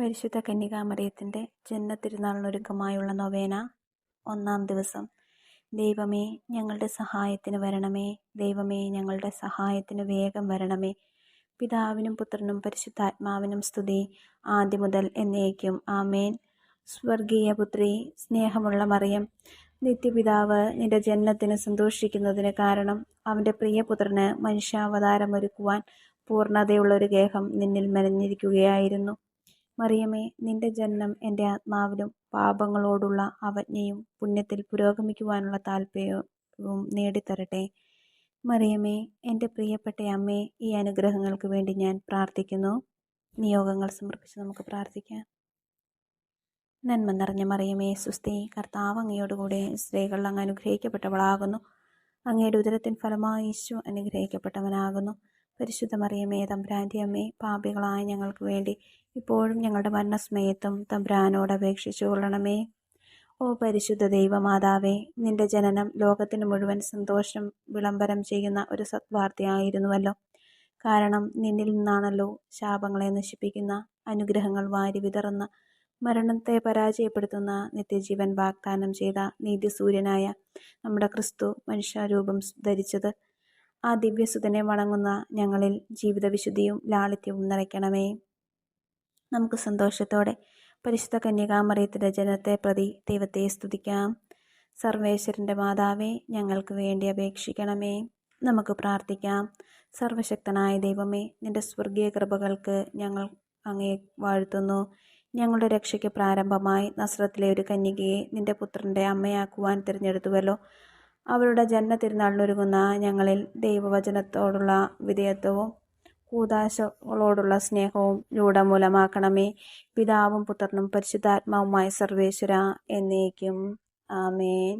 പരിശുദ്ധ കന്യകാമറിയത്തിന്റെ ജന്മത്തിരുനാളിനൊരുക്കമായുള്ള നൊവേന ഒന്നാം ദിവസം. ദൈവമേ ഞങ്ങളുടെ സഹായത്തിന് വരണമേ. ദൈവമേ ഞങ്ങളുടെ സഹായത്തിന് വേഗം വരണമേ. പിതാവിനും പുത്രനും പരിശുദ്ധാത്മാവിനും സ്തുതി. ആദ്യം മുതൽ എന്നേക്കും. ആമേൻ. സ്വർഗീയ പുത്രി സ്നേഹമുള്ള മറിയം. നിത്യപിതാവ് നിന്റെ ജന്മത്തിന് സന്തോഷിക്കുന്നതിന് കാരണം അവന്റെ പ്രിയപുത്രന് മനുഷ്യാവതാരമൊരുക്കുവാൻ പൂർണതയുള്ള ഒരു ഗേഹം നിന്നിൽ മെനഞ്ഞിരിക്കുകയായിരുന്നു. മറിയമേ നിന്റെ ജനനം എന്റെ ആത്മാവിലും പാപങ്ങളോടുള്ള അവജ്ഞയും പുണ്യത്തിൽ പുരോഗമിക്കുവാനുള്ള താല്പര്യവും നേടിത്തരട്ടെ. മറിയമേ എന്റെ പ്രിയപ്പെട്ട അമ്മേ ഈ അനുഗ്രഹങ്ങൾക്ക് വേണ്ടി ഞാൻ പ്രാർത്ഥിക്കുന്നു. നിയോഗങ്ങൾ സമർപ്പിച്ച് നമുക്ക് പ്രാർത്ഥിക്കാം. നന്മ നിറഞ്ഞ മറിയമേ സുസ്തി കർത്താവ് അങ്ങയോടുകൂടെ സ്ത്രീകൾ അങ്ങ് അനുഗ്രഹിക്കപ്പെട്ടവളാകുന്നു. അങ്ങയുടെ ഉദരത്തിൻ ഫലമായി ഈശോ അനുഗ്രഹിക്കപ്പെട്ടവനാകുന്നു. പരിശുദ്ധ മറിയമേ തമ്പുരാന്റെ അമ്മേ പാപികളായ ഞങ്ങൾക്ക് വേണ്ടി ഇപ്പോഴും ഞങ്ങളുടെ മരണസമയത്തും തമ്പുരാനോട് അപേക്ഷിച്ചു കൊള്ളണമേ. ഓ പരിശുദ്ധ ദൈവമാതാവേ നിന്റെ ജനനം ലോകത്തിന് മുഴുവൻ സന്തോഷം വിളംബരം ചെയ്യുന്ന ഒരു സത്വാർത്തയായിരുന്നുവല്ലോ. കാരണം നിന്നിൽ നിന്നാണല്ലോ ശാപങ്ങളെ നശിപ്പിക്കുന്ന അനുഗ്രഹങ്ങൾ വാരി വിതറുന്ന മരണത്തെ പരാജയപ്പെടുത്തുന്ന നിത്യജീവൻ വാഗ്ദാനം ചെയ്ത നീതിസൂര്യനായ നമ്മുടെ ക്രിസ്തു മനുഷ്യരൂപം ധരിച്ചത് ആ ദിവ്യസുതനെ വണങ്ങുന്ന ഞങ്ങളിൽ ജീവിതവിശുദ്ധിയും ലാളിത്യവും നിറയ്ക്കണമേ. നമുക്ക് സന്തോഷത്തോടെ പരിശുദ്ധ കന്യകാമറിയത്തിന്റെ ജനത്തെ പ്രതി ദൈവത്തെ സ്തുതിക്കാം. സർവേശ്വരന്റെ മാതാവേ ഞങ്ങൾക്ക് വേണ്ടി അപേക്ഷിക്കണമേ. നമുക്ക് പ്രാർത്ഥിക്കാം. സർവശക്തനായ ദൈവമേ നിന്റെ സ്വർഗീയ കൃപകൾക്ക് ഞങ്ങൾ അങ്ങേ വാഴ്ത്തുന്നു. ഞങ്ങളുടെ രക്ഷയ്ക്ക് പ്രാരംഭമായി നസ്രത്തിലെ ഒരു കന്യകയെ നിന്റെ പുത്രന്റെ അമ്മയാക്കുവാൻ തിരഞ്ഞെടുത്തുവല്ലോ. അവരുടെ ജന്മ തിരുനാളിനൊരുങ്ങുന്ന ഞങ്ങളിൽ ദൈവവചനത്തോടുള്ള വിധേയത്വവും കൂതാശകളോടുള്ള സ്നേഹവും രൂഢമൂലമാക്കണമേ. പിതാവും പുത്രനും പരിശുദ്ധാത്മാവുമായ സർവേശ്വര എന്നേക്കും. ആമേൻ.